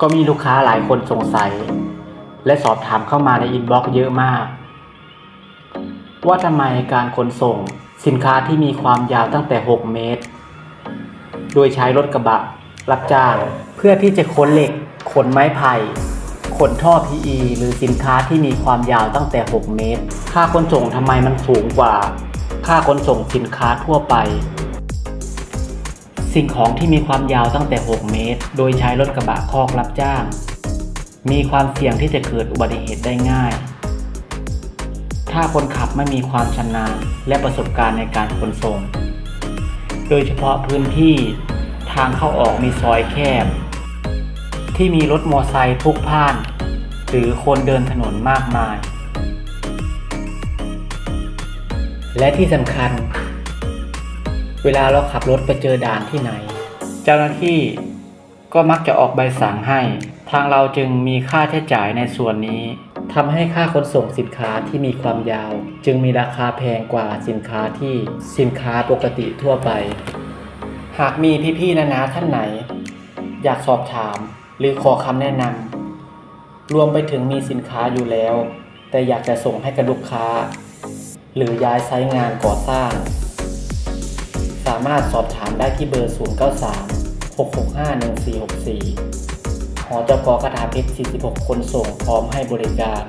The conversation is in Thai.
ก็มีลูกค้าหลายคนสงสัย และสอบถามเข้ามาในอินบ็อกซ์เยอะมาก ว่าทำไมการขนส่งสินค้าที่มีความยาวตั้งแต่ 6 เมตร โดยใช้รถกระบะ รับจ้าง เพื่อที่จะขนเหล็ก ขนไม้ไผ่ ขนท่อ PE หรือสินค้าที่มีความยาวตั้งแต่ 6 เมตร ค่าขนส่งทำไมมันสูงกว่า ค่าขนส่งสินค้าทั่วไป สิ่งของที่มีความยาวตั้งแต่ 6 เมตร โดยใช้รถกระบะคอกรับจ้าง มีความเสี่ยงที่จะเกิดอุบัติเหตุได้ง่าย ถ้าคนขับไม่มีความชำนาญและประสบการณ์ในการขนส่ง โดยเฉพาะพื้นที่ทางเข้าออกมีซอยแคบ ที่มีรถมอไซค์พลุกพล่าน หรือคนเดินถนนมากมาย และที่สำคัญ เวลาเราขับรถไปเจอด่านที่ไหน เจ้าหน้าที่ก็มักจะออกใบสั่งให้ ทางเราจึงมีค่าใช้จ่ายในส่วนนี้ทำให้ค่าขนส่งสินค้าที่มีความยาว จึงมีราคาแพงกว่าสินค้าที่สินค้าปกติทั่วไป หากมีพี่ๆนานาท่านไหน อยากสอบถาม หรือขอคำแนะนำรวมไปถึงมีสินค้าอยู่แล้ว แต่อยากจะส่งให้กับลูกค้า หรือย้ายไซต์งานก่อสร้าง สามารถสอบถามได้ที่เบอร์ 093 665 1464 หอจกกระดาเพชร 46 คนส่งพร้อมให้บริการ